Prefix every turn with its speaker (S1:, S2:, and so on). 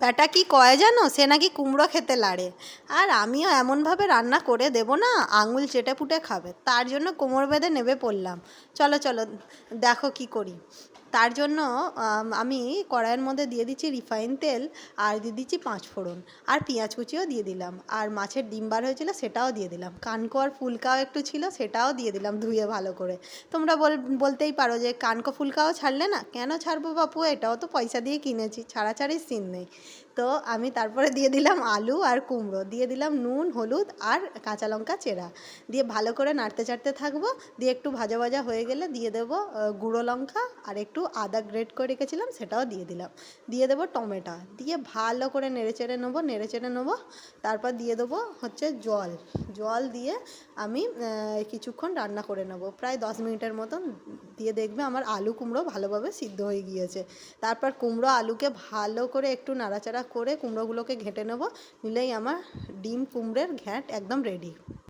S1: ব্যাটা কি কয় জানো? সে নাকি কুমড়ো খেতে লাড়ে। আর আমিও এমনভাবে রান্না করে দেবো না, আঙুল চেটে পুটে খাবে। তার জন্য কোমর বেঁধে নেবে পড়লাম। চলো চলো, দেখো কি করি। তার জন্য আমি কড়াইয়ের মধ্যে দিয়ে দিচ্ছি রিফাইন তেল আর দিয়ে দিচ্ছি পাঁচ ফোড়ন। আর পেঁয়াজ কুচিও দিয়ে দিলাম। আর মাছের ডিম বার হয়েছিল সেটাও দিয়ে দিলাম। কানকো আর ফুলকাও একটু ছিল, সেটাও দিয়ে দিলাম ধুয়ে ভালো করে। তোমরা বল, বলতেই পারো যে কানকো ফুলকাও ছাড়লে না? কেন ছাড়বো বাপু? এটাও তো পয়সা দিয়ে কিনেছি, ছাড়াছাড়ির সিন নেই। তো আমি তারপরে দিয়ে দিলাম আলু আর কুমড়ো, দিয়ে দিলাম নুন, হলুদ আর কাঁচা লঙ্কা চেরা। দিয়ে ভালো করে নাড়তে চাড়তে থাকব, দিয়ে একটু ভাজা ভাজা হয়ে গেলে দিয়ে দেবো গুঁড়ো লঙ্কা আর একটু আদা গ্রেট করে রেখেছিলাম সেটাও দিয়ে দিলাম। দিয়ে দেবো টমেটো, দিয়ে ভালো করে নেড়ে চেড়ে নেব, নেড়ে চেড়ে নেব, তারপর দিয়ে দেবো হচ্ছে জল। জল দিয়ে আমি কিছুক্ষণ রান্না করে নেব, প্রায় দশ মিনিটের মতন। দিয়ে দেখবে আমার আলু কুমড়ো ভালোভাবে সিদ্ধ হয়ে গিয়েছে। তারপর কুমড়ো আলুকে ভালো করে একটু নাড়াচাড়া করে কুমড়োগুলোকে ঘেঁটে নেব নিলেই আমার ডিম কুমড়োর ঘ্যাঁট একদম রেডি